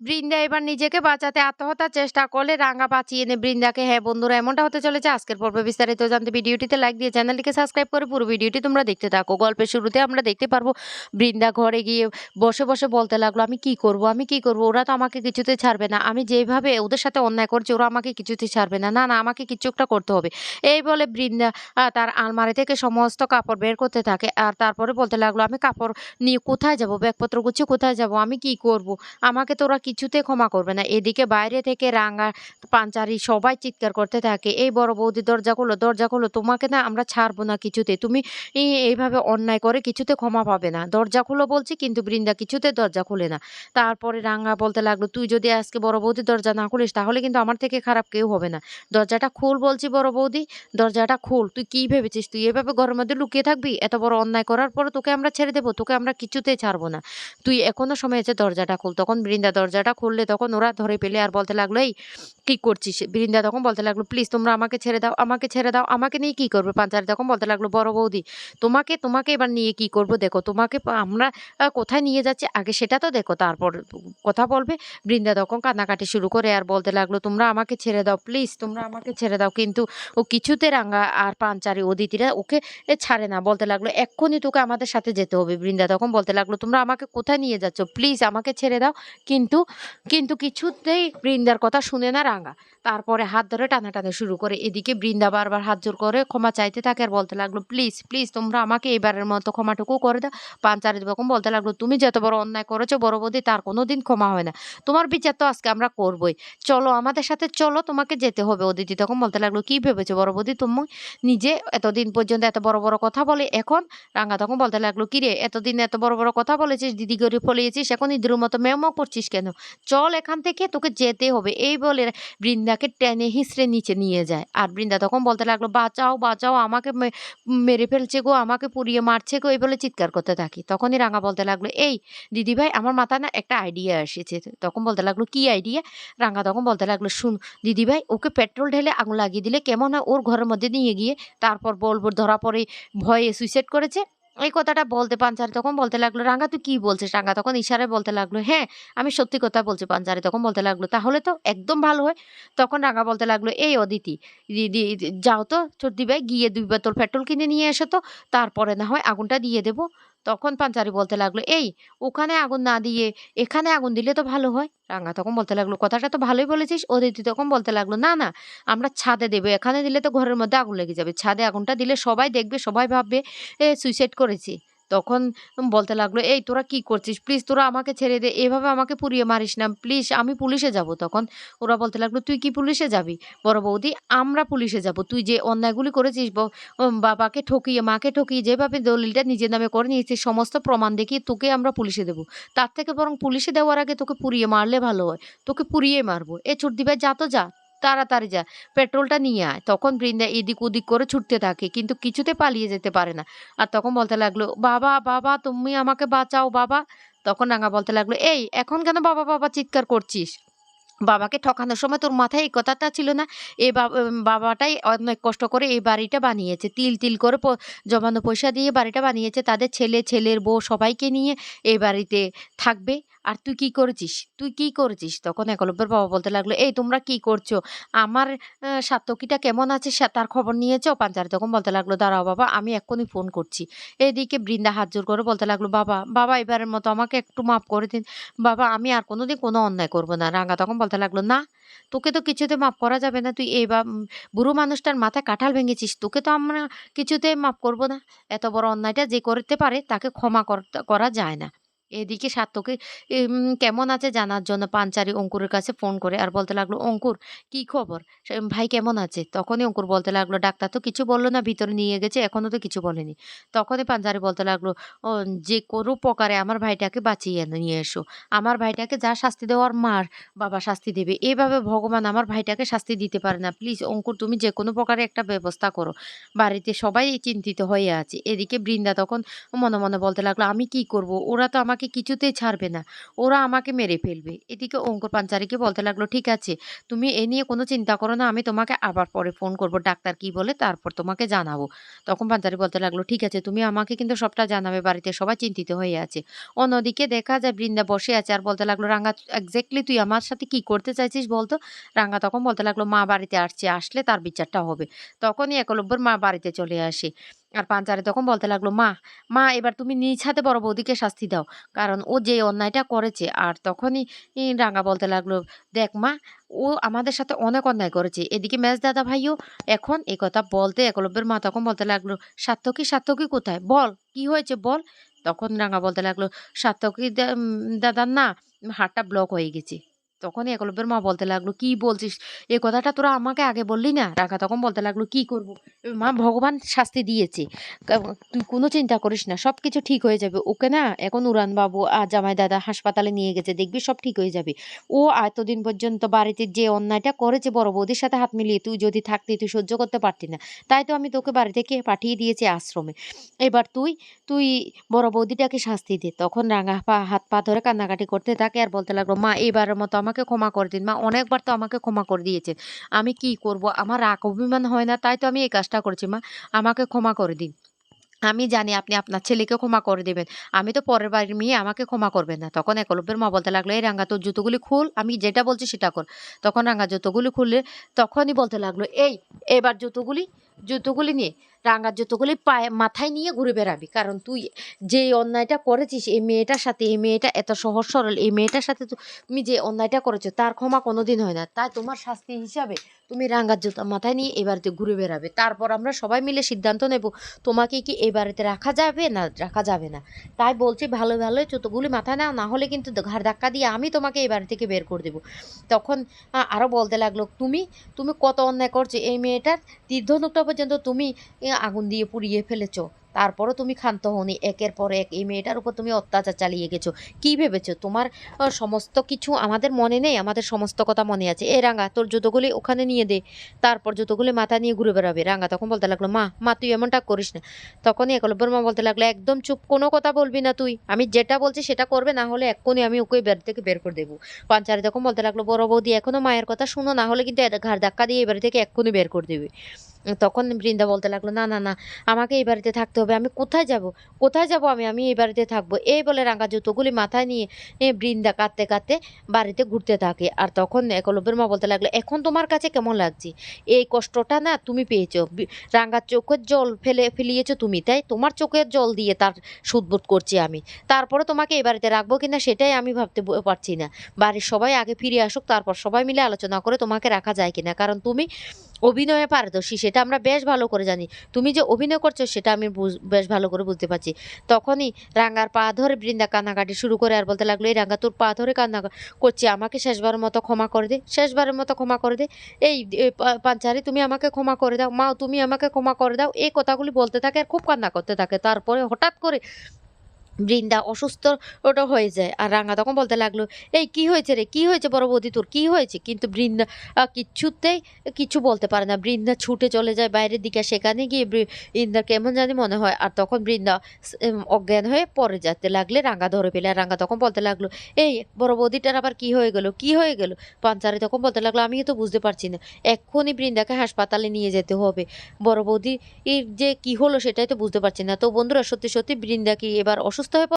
বৃন্দা এবার নিজেকে বাঁচাতে আত্মহত্যার চেষ্টা করলে রাঙা বাঁচিয়ে এনে বৃন্দাকে হ্যাঁ বন্ধুরা, এমনটা হতে চলেছে। আজকের পর্বে বিস্তারিত জানতে ভিডিওটিতে লাইক দিয়ে চ্যানেলটিকে সাবস্ক্রাইব করে পুরো ভিডিওটি তোমরা দেখতে থাকো। গল্পের শুরুতে আমরা দেখতে পারব, বৃন্দা ঘরে গিয়ে বসে বসে বলতে লাগল, আমি কি করব? আমি কি করব? ওরা তো আমাকে কিছুতে ছাড়বে না। আমি যেভাবে ওদের সাথে অন্যায় করছি, ওরা আমাকে কিছুতে ছাড়বে না। না না, আমাকে কিছু একটা করতে হবে। এই বলে বৃন্দা তার আলমারি থেকে সমস্ত কাপড় বের করতে থাকে আর তারপরে বলতে লাগল, আমি কাপড় নিয়ে কোথায় যাব? ব্যাগপত্র গুছিয়ে কোথায় যাব? আমি কি করব? আমাকে তো ওরা কিছুতে ক্ষমা করবে না। এদিকে বাইরে থেকে রাঙা পাঞ্চারি সবাই চিৎকার করতে থাকে। এই বড় বৌদি দরজা খোলো দরজা খোলো, তোমাকে না আমরা ছাড়বো না কিছুতে। তুমি এই- এইভাবে অন্যায় করে কিছুতে ক্ষমা পাবে না। দরজা খুলো বলছি, কিন্তু বৃন্দা কিছুতে দরজা খুলে না। তারপরে রাঙা বলতে লাগল, তুই যদি আজকে বড় বৌদি দরজা না খুলিস, তাহলে কিন্তু আমার থেকে খারাপ কেউ হবে না। দরজাটা খুল বলছি বড় বৌদি, দরজাটা খুল। তুই কি ভেবেছিস? তুই এভাবে ঘরের মধ্যে লুকিয়ে থাকবি? এত বড় অন্যায় করার পর তোকে আমরা ছেড়ে দেবো, তোকে আমরা কিছুতেই ছাড়বো না। তুই এখনও সময় আছে দরজাটা খুল। তখন বৃন্দা দরজাটা খুললে তখন ওরা ধরে পেলে আর বলতে লাগল, এই, কি করছিস? বৃন্দা তখন বলতে লাগল, প্লিজ তোমরা আমাকে ছেড়ে দাও, আমাকে ছেড়ে দাও, আমাকে নিয়ে কি করবে? পাঞ্চারি তখন বলতে লাগল, বড় বৌদি, তোমাকে তোমাকে এবার নিয়ে কি করব দেখো, তোমাকে আমরা কোথায় নিয়ে যাচ্ছি? আগে সেটা তো দেখো, তারপর কথা বলবে। বৃন্দা তখন কান্নাকাটি শুরু করে আর বলতে লাগল, তোমরা আমাকে ছেড়ে দাও, প্লিজ তোমরা আমাকে ছেড়ে দাও। কিন্তু ও কিছুতে রাঙ্গা আর পাঞ্চারি অদিতিরা ওকে ছাড়ে না। বলতে লাগল, এক্ষুনি তোকে আমাদের সাথে যেতে হবে। বৃন্দা তখন বলতে লাগল, তোমরা আমাকে কোথায় নিয়ে যাচ্ছ? প্লিজ আমাকে ছেড়ে দাও। কিন্তু কিন্তু কিছুতেই বৃন্দার কথা শুনে না রাঙা। তারপরে হাত ধরে টানাটানি শুরু করে। এদিকে বৃন্দা বারবার হাত জোর করে, ক্ষমা চাইতে থাকে আর বলতে লাগল প্লিজ প্লিজ তোমরা আমাকে এবারের মতো ক্ষমাটুকু করে দাও। পাঞ্চারি বেগম বলতে লাগল, তুমি যত বড় অন্যায় করেছ, বড় বৌদি, তার কোনো দিন ক্ষমা হয় না। তোমার বিচার তো আজকে আমরা করবই। চলো, আমাদের সাথে চলো, তোমাকে যেতে হবে। অদিতি তখন বলতে লাগল, কি ভেবেছো বড় বৌদি তুমি? নিজে এতদিন পর্যন্ত এত বড় বড় কথা বলে, এখন রাঙা তখন বলতে লাগল, কিরে, এতদিন এত বড় বড় কথা বলেছিস, দিদি করে ফলিয়েছিস, এখন ইঁদুরের মতো মেমো করছিস কেন? চল এখান থেকে, তোকে যেতে হবে। এই বলে বৃন্দাকে টেনে হিসড়ে নিচে নিয়ে যায়। আর বৃন্দা তখন বলতে লাগল, বাঁচাও বাঁচাও, আমাকে মেরে ফেলছে গো, আমাকে পুড়িয়ে মারছে গো, এই বলে চিৎকার করতে থাকি। তখনই রাঙা বলতে লাগল, এই দিদিভাই, আমার মাথায় না একটা আইডিয়া এসেছে। তখন বলতে লাগল, কি আইডিয়া রাঙা তখন বলতে লাগল, শুন, দিদিভাই, ওকে পেট্রোল ঢেলে আগুন লাগিয়ে দিলে কেমন হয় ওর ঘরের মধ্যে নিয়ে গিয়ে তারপর বলব, ধরা পড়ে ভয়ে সুইসাইড করেছে এই কথাটা বলতে পাঞ্চারি তখন বলতে লাগল, রাঙ্গা, তুই কি বলছিস রাঙ্গা? তখন ইশারায় বলতে লাগল হ্যাঁ আমি সত্যি কথা বলছি পাঞ্চারি তখন বলতে লাগল, তাহলে তো একদম ভালো হয়। তখন রাঙ্গা বলতে লাগল, এই অদিতি দিদি যাও তো চর্দি ভাই গিয়ে দুই বোতল পেট্রোল কিনে নিয়ে এসো তো, তারপরে না হয় আগুনটা দিয়ে দেবো। তখন পাঞ্চারি বলতে লাগল, এই, ওখানে আগুন না দিয়ে এখানে আগুন দিলে তো ভালো হয়। রাঙা তখন বলতে লাগল, কথাটা তো ভালোই বলেছিস। অদিতি তখন বলতে লাগল, না না, আমরা ছাদে দেবো, এখানে দিলে তো ঘরের মধ্যে আগুন লেগে যাবে। ছাদে আগুনটা দিলে সবাই দেখবে, সবাই ভাববে, এ সুইসাইড করেছি। তখন বলতে লাগল, এই তোরা কি করছিস? প্লিজ তোরা আমাকে ছেড়ে দে। এভাবে আমাকে পুড়িয়ে মারিস না। প্লিজ আমি পুলিশে যাব তখন। ওরা বলতে লাগল, তুই কি পুলিশে যাবি? বড় বৌদি, আমরা পুলিশে যাব। তুই যে অন্যায়গুলি করেছিস বাবাকে ঠকিয়ে, মাকে ঠকিয়ে যেভাবে দলিলটা নিজের নামে করে নিয়েছিস, সমস্ত প্রমাণ দেখিয়ে তোকে আমরা পুলিশে দেবো। তার থেকে বরং পুলিশে দেওয়ার আগে তোকে পুড়িয়ে মারলে ভালো হয়। তোকে পুড়িয়ে মারবো। এ ছুট দিবে যা তো যা। তাড়াতাড়ি যা পেট্রোলটা নিয়ে আয়। তখন বৃন্দা এদিক ওদিক করে ছুটতে থাকে, কিন্তু কিছুতে পালিয়ে যেতে পারে না। আর তখন বলতে লাগল, বাবা বাবা, তুমি আমাকে বাঁচাও, বাবা। তখন রাঙা বলতে লাগল, এই, এখন কেন বাবা বাবা চিৎকার করছিস? বাবাকে ঠকানোর সময় তোর মাথায় এই কথাটা ছিল না? এই বাবাটাই অনেক কষ্ট করে এই বাড়িটা বানিয়েছে। তিল তিল করে জমানো পয়সা দিয়ে বাড়িটা বানিয়েছে। তাদের ছেলে, ছেলের বউ সবাইকে নিয়ে এই বাড়িতে থাকবে। আর তুই কি করেছিস? তুই কি করেছিস? তখন একলব্যের বাবা বলতে লাগল এই তোমরা কি করছ? আমার আহ, সাত্তকীটা কেমন আছে? তার খবর নিয়েছো? পাঞ্চারি তখন বলতে লাগল দাঁড়াও বাবা আমি এক্ষুনি ফোন করছি। এদিকে বৃন্দা হাত জোর করে বলতে লাগল বাবা বাবা এবারের মতো আমাকে একটু মাফ করে দিন। বাবা আমি আর কোনোদিন কোনো অন্যায় করব না। রাঙা তখন বলতে লাগল না তোকে তো কিছুতে মাফ করা যাবে না। তুই এই বা বুড়ো মানুষটার মাথায় কাঁঠাল ভেঙেছিস। তোকে তো আমরা কিছুতে মাফ করব না। এত বড় অন্যায়টা যে করতে পারে তাকে ক্ষমা করা যায় না। এদিকে উম, কেমন আছে জানার জন্য পাঞ্চারি অঙ্কুরের কাছে ফোন করে আর বলতে লাগল অঙ্কুর কি খবর? ভাই কেমন আছে? তখনই অঙ্কুর বলতে লাগল ডাক্তার তো কিছু বলল না ভিতরে নিয়ে গেছে এখনও তো কিছু বলেনি। তখনই পাঞ্চারি বলতে লাগল ও যে কোনো প্রকারে আমার ভাইটাকে বাঁচিয়ে নিয়ে এসো। আমার ভাইটাকে যা শাস্তি দেওয়ার মার বাবা শাস্তি দেবে। এভাবে ভগবান আমার ভাইটাকে শাস্তি দিতে পারে না। প্লিজ অঙ্কুর তুমি যে কোনো প্রকারে একটা ব্যবস্থা করো। বাড়িতে সবাই চিন্তিত হয়ে আছে। এদিকে বৃন্দা তখন মনে মনে বলতে লাগল আমি কি করব? ওরা তো আমাকে আমাকে কিছুতেই ছাড়বে না। ওরা আমাকে মেরে ফেলবে। এদিকে অঙ্কুর পাঞ্চারিকে বলতে লাগল, ঠিক আছে, তুমি এ নিয়ে কোনো চিন্তা করো না, আমি তোমাকে আবার পরে ফোন করব, ডাক্তার কি বলে তারপর তোমাকে জানাব। তখন পাঞ্চারি বলতে লাগল, ঠিক আছে, তুমি আমাকে কিন্তু সবটা জানাবে বাড়িতে, সবাই চিন্তিত হয়ে আছে। অন্যদিকে দেখা যায় বৃন্দা বসে আছে আর বলতে লাগল রাঙ্গা এক্স্যাক্টলি তুই আমার সাথে কি করতে চাইছিস বলতো? রাঙ্গা তখন বলতে লাগল, মা বাড়িতে আসছে, আসলে তার বিচারটা হবে। তখনই একলব্যর মা বাড়িতে চলে আসে। আর পাঞ্চারে তখন বলতে লাগল মা মা এবার তুমি নিজ হাতে বড় বৌদিকে শাস্তি দাও। কারণ ও যে অন্যায়টা করেছে আর তখনই রাঙা বলতে লাগল দেখ মা ও আমাদের সাথে অনেক অন্যায় করেছে। এদিকে ম্যাচ দাদা ভাইও এখন এই কথা বলতে একলব্যের মা তখন বলতে লাগল সার্থকী সার্থকী কোথায়? বল কি হয়েছে বল? তখন রাঙা বলতে লাগল সার্থকী দা- উম, দাদার না হাতটা ব্লক হয়ে গেছে। তখনই একলব্যের মা বলতে লাগল, কি বলছিস? এ কথাটা তোরা আমাকে আগে বললি না? রাঙ্গা তখন বলতে লাগল, কি করব? মা ভগবান শাস্তি দিয়েছে। তুই কোনো চিন্তা করিস না সব কিছু ঠিক হয়ে যাবে। ওকে না এখন উড়ান বাবু আর জামাই দাদা হাসপাতালে নিয়ে গেছে, দেখবি সব ঠিক হয়ে যাবে। ও এতদিন পর্যন্ত বাড়িতে যে অন্যায়টা করেছে বড় বৌদির সাথে হাত মিলিয়ে, তুই যদি থাকতি, তুই সহ্য করতে পারতি না। তাই তো আমি তোকে বাড়ি থেকে পাঠিয়ে দিয়েছি আশ্রমে। এবার তুই তুই বড় বৌদিটাকে শাস্তি দে। তখন রাঙা পা, হাত পা ধরে কান্নাকাটি করতে থাকে আর বলতে লাগল, মা, এবারের মতো আমাকে ক্ষমা করে দিন। মা, অনেকবার তো আমাকে ক্ষমা করে দিয়েছেন আমি কি করব? আমার রাগ, অভিমান হয় না, তাই তো আমি এই কাজটা করেছি। মা, আমাকে ক্ষমা করে দিন। আমি জানি আপনি আপনার ছেলেকে ক্ষমা করে দেবেন। আমি তো পরের বাড়ির মেয়ে, আমাকে ক্ষমা করবেন না। তখন একলব্যের মা বলতে লাগল, এই রাঙ্গা তোর জুতোগুলি খুল, আমি যেটা বলছি সেটা কর। তখন রাঙ্গা জুতোগুলি খুললে তখনই বলতে লাগল, এই, এবার জুতোগুলি জুতোগুলি নিয়ে, রাঙ্গার জুতোগুলি পায়ে, মাথায় নিয়ে ঘুরে বেড়াবি। কারণ তুই যে অন্যায়টা করেছিস, এই মেয়েটার সাথে, এই মেয়েটা এত সহজ সরল, এই মেয়েটার সাথে তুমি যে অন্যায়টা করেছ, তার ক্ষমা কোনোদিন হয় না। তাই তোমার শাস্তি হিসাবে তুমি রাঙ্গার জুতো মাথায় নিয়ে এ বাড়িতে ঘুরে বেড়াবে। তারপর আমরা সবাই মিলে সিদ্ধান্ত নেব, তোমাকে কি এই বাড়িতে রাখা যাবে না রাখা যাবে না। তাই বলছি, ভালো ভালো জুতোগুলি মাথায় নাও, না হলে কিন্তু ঘাড় ধাক্কা দিয়ে আমি তোমাকে এই বাড়ি থেকে বের করে দেবো। তখন আরও বলতে লাগল, তুমি তুমি কত অন্যায় করছ, এই মেয়েটার তীর্ধনুকটা পর্যন্ত তুমি আগুন দিয়ে পুড়িয়ে ফেলেছো। তারপরও তুমি ক্ষান্ত হওনি। একের পর এক এই মেয়েটার উপর তুমি অত্যাচার চালিয়ে গেছো। কি ভেবেছো? তোমার সমস্ত কিছু আমাদের মনে নেই? আমাদের সমস্ত কথা মনে আছে। এ রাঙ্গা তোর জুতোগুলি ওখানে নিয়ে দে। তারপর জুতোগুলি মাথা নিয়ে ঘুরে বেড়াবে। রাঙ্গা তখন বলতে লাগল, মা মা, তুই এমনটা করিস না। তখনই একলব্যর মা বলতে লাগল, একদম চুপ, কোনো কথা বলবি না তুই। আমি যেটা বলছি সেটা করবে, না হলে এক্ষুনি আমি ওকে বের থেকে বের করে দেবো। পাঞ্চারি তখন বলতে লাগল, বড় বৌদি এখনও মায়ের কথা শুনো, না হলে কিন্তু ঘাড় ধাক্কা দিয়ে এই বাড়ি থেকে এক্ষুনি বের করে দেবে। তখন বৃন্দা বলতে লাগল, না না না, আমাকে এই বাড়িতে থাকতে হবে, আমি কোথায় যাব? কোথায় যাব আমি? আমি এই বাড়িতে থাকব। এই বলে রাঙা জুতোগুলি মাথায় নিয়ে বৃন্দা কাঁদতে কাঁদতে বাড়িতে ঘুরতে থাকে। আর তখন একলব্যের মা বলতে লাগল, এখন তোমার কাছে কেমন লাগছে? এই কষ্টটা না তুমি পেয়েছ। রাঙার চোখের জল ফেলে, ফেলিয়েছো তুমি, তাই? তোমার চোখের জল দিয়ে তার সুদবোধ করছি আমি। তারপরে তোমাকে এই বাড়িতে রাখব কিনা সেটাই আমি ভাবতে পারছি না। বাড়ির সবাই আগে ফিরে আসুক, তারপর সবাই মিলে আলোচনা করে তোমাকে রাখা যায় কিনা। কারণ তুমি অভিনয়ে পারদর্শী, সেটা আমরা বেশ ভালো করে জানি। তুমি যে অভিনয় করছ, সেটা আমি বেশ ভালো করে বুঝতে পারছি। তখনই রাঙ্গার পা ধরে বৃন্দা কান্নাকাটি শুরু করে আর বলতে লাগল, এই রাঙ্গা, তোর পা ধরে কান্না করছি, আমাকে শেষবারের মতো ক্ষমা করে দে, শেষবারের মতো ক্ষমা করে দে। এই পাঞ্চারি, তুমি আমাকে ক্ষমা করে দাও। মা, তুমি আমাকে ক্ষমা করে দাও। এই কথাগুলি বলতে থাকে আর খুব কান্না করতে থাকে। তারপরে হঠাৎ করে বৃন্দা অসুস্থ ওটা হয়ে যায়। আর রাঙা তখন বলতে লাগল, এই, কি হয়েছে রে? কি হয়েছে বড় বৌদি তোর? কি হয়েছে? কিন্তু বৃন্দা কিচ্ছুতেই কিছু বলতে পারে না। বৃন্দা ছুটে চলে যায় বাইরের দিকে সেখানে গিয়ে বৃ- বৃন্দার কেমন জানি মনে হয়। আর তখন বৃন্দা অজ্ঞান হয়ে পড়ে যেতে লাগলে রাঙা ধরে পেলে আর রাঙা তখন বলতে লাগল, এই বড় বৌদিটার আবার কি হয়ে গেল? কি হয়ে গেল? পাঞ্চারি তখন বলতে লাগল, আমি তো বুঝতে পারছি না। এক্ষুনি বৃন্দাকে হাসপাতালে নিয়ে যেতে হবে। বড় বৌদি যে কি হলো সেটাই তো বুঝতে পারছি না। তো বন্ধুরা, সত্যি সত্যি বৃন্দা কি এবার অসুস্থ হয়ে পড়-